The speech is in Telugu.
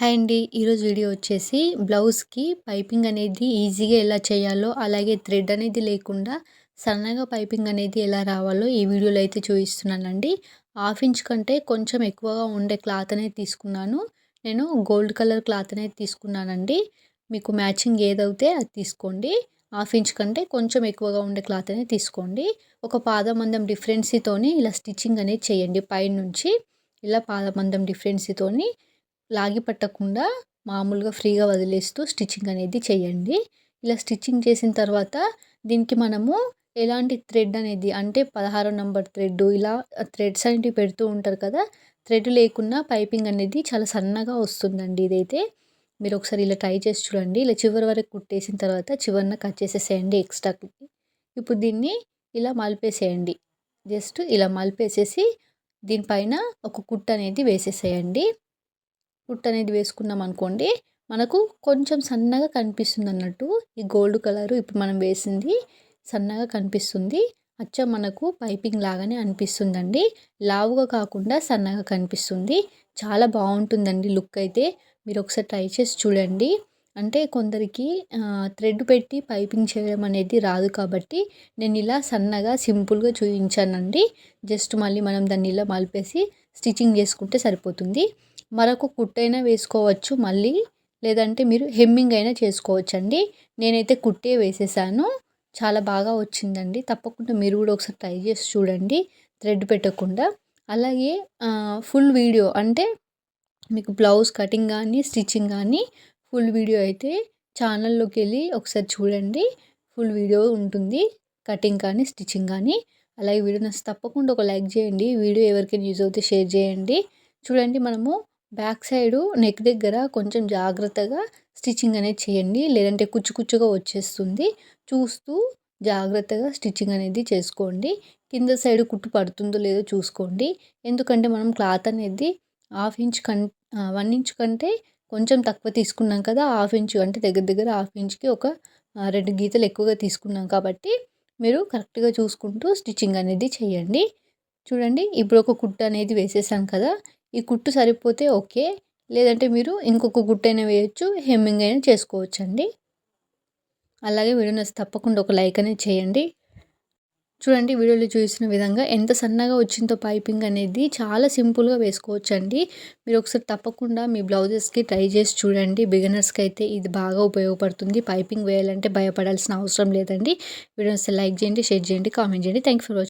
హాయ్ అండి. ఈరోజు వీడియో వచ్చేసి బ్లౌజ్కి పైపింగ్ అనేది ఈజీగా ఎలా చేయాలో అలాగే థ్రెడ్ అనేది లేకుండా సన్నగా పైపింగ్ అనేది ఎలా రావాలో ఈ వీడియోలో అయితే చూపిస్తున్నానండి. హాఫ్ ఇంచ్ కంటే కొంచెం ఎక్కువగా ఉండే క్లాత్ అనేది తీసుకున్నాను. నేను గోల్డ్ కలర్ క్లాత్ అనేది తీసుకున్నానండి. మీకు మ్యాచింగ్ ఏదైతే అది తీసుకోండి. హాఫ్ ఇంచ్ కంటే కొంచెం ఎక్కువగా ఉండే క్లాత్ అనేది తీసుకోండి. ఒక పాదమందం డిఫరెన్సీతోని ఇలా స్టిచ్చింగ్ అనేది చేయండి పైనుంచి. ఇలా పాదమందం డిఫరెన్సీతోని లాగి పట్టకుండా మామూలుగా ఫ్రీగా వదిలేస్తూ స్టిచ్చింగ్ అనేది చేయండి. ఇలా స్టిచ్చింగ్ చేసిన తర్వాత దీనికి మనము ఎలాంటి థ్రెడ్ అనేది అంటే పదహారు నెంబర్ థ్రెడ్ ఇలా థ్రెడ్స్ అనేవి పెడుతూ ఉంటారు కదా థ్రెడ్ లేకుండా పైపింగ్ అనేది చాలా సన్నగా వస్తుందండి ఇదైతే. మీరు ఒకసారి ఇలా ట్రై చేసి చూడండి. ఇలా చివరి వరకు కుట్టేసిన తర్వాత చివరిన కట్ చేసేసేయండి ఎక్స్ట్రాకి ఇప్పుడు దీన్ని ఇలా మలిపేసేయండి. జస్ట్ ఇలా మలిపేసేసి దీనిపైన ఒక కుట్ట అనేది వేసేసేయండి. కుట్ అనేది వేసుకున్నాం అనుకోండి మనకు కొంచెం సన్నగా కనిపిస్తుంది అన్నట్టు ఈ గోల్డ్ కలరు ఇప్పుడు మనం వేసింది సన్నగా కనిపిస్తుంది. అచ్చం మనకు పైపింగ్ లాగానే అనిపిస్తుందండి. లావుగా కాకుండా సన్నగా కనిపిస్తుంది. చాలా బాగుంటుందండి లుక్ అయితే. మీరు ఒకసారి ట్రై చేసి చూడండి. అంటే కొందరికి థ్రెడ్ పెట్టి పైపింగ్ చేయడం అనేది రాదు కాబట్టి నేను ఇలా సన్నగా సింపుల్గా చూపించానండి జస్ట్ మళ్ళీ మనం దాన్ని ఇలా మలిపేసి స్టిచ్చింగ్ చేసుకుంటే సరిపోతుంది. మరొక కుట్టైనా వేసుకోవచ్చు మళ్ళీ లేదంటే మీరు హెమ్మింగ్ అయినా చేసుకోవచ్చండి. నేనైతే కుట్టే వేసేసాను. చాలా బాగా వచ్చిందండి. తప్పకుండా మీరు కూడా ఒకసారి ట్రై చేసి చూడండి. థ్రెడ్ పెట్టకుండా. అలాగే ఫుల్ వీడియో అంటే మీకు బ్లౌజ్ కటింగ్ కానీ స్టిచ్చింగ్ కానీ ఫుల్ వీడియో అయితే ఛానల్లోకి వెళ్ళి ఒకసారి చూడండి. ఫుల్ వీడియో ఉంటుంది. కటింగ్ కానీ స్టిచ్చింగ్ కానీ. అలాగే వీడియో నచ్చి తప్పకుండా ఒక లైక్ చేయండి. వీడియో ఎవరికైనా యూజ్ అవుతే షేర్ చేయండి. చూడండి మనము బ్యాక్ సైడు నెక్ దగ్గర కొంచెం జాగ్రత్తగా స్టిచ్చింగ్ అనేది చేయండి. లేదంటే కుచ్చు కుచ్చుగా వచ్చేస్తుంది. చూస్తూ జాగ్రత్తగా స్టిచ్చింగ్ అనేది చేసుకోండి. కింద సైడ్ కుట్టు పడుతుందో లేదో చూసుకోండి. ఎందుకంటే మనం క్లాత్ అనేది half inch cum one inch కంటే కొంచెం తక్కువ తీసుకున్నాం కదా హాఫ్ ఇంచ్ అంటే దగ్గర దగ్గర హాఫ్ ఇంచ్కి ఒక రెండు గీతలు ఎక్కువగా తీసుకున్నాం కాబట్టి మీరు కరెక్ట్గా చూసుకుంటూ స్టిచ్చింగ్ అనేది చేయండి. చూడండి ఇప్పుడు ఒక కుట్టు అనేది వేసేసాం కదా ఈ కుట్టు సరిపోతే ఓకే లేదంటే మీరు ఇంకొక కుట్టైనా వేయచ్చు హెమ్మింగ్ అయినా చేసుకోవచ్చు అండి అలాగే వీడియో నచ్చి తప్పకుండా ఒక లైక్ అనేది చేయండి. చూడండి వీడియోలో చూసిన విధంగా ఎంత సన్నగా వచ్చిందో పైపింగ్ అనేది చాలా సింపుల్గా వేసుకోవచ్చు అండి మీరు ఒకసారి తప్పకుండా మీ బ్లౌజెస్కి ట్రై చేసి చూడండి. బిగినర్స్కి అయితే ఇది బాగా ఉపయోగపడుతుంది. పైపింగ్ వేయాలంటే భయపడాల్సిన అవసరం లేదండి. వీడియోస్ లైక్ చేయండి షేర్ చేయండి కామెంట్ చేయండి. Thank for watching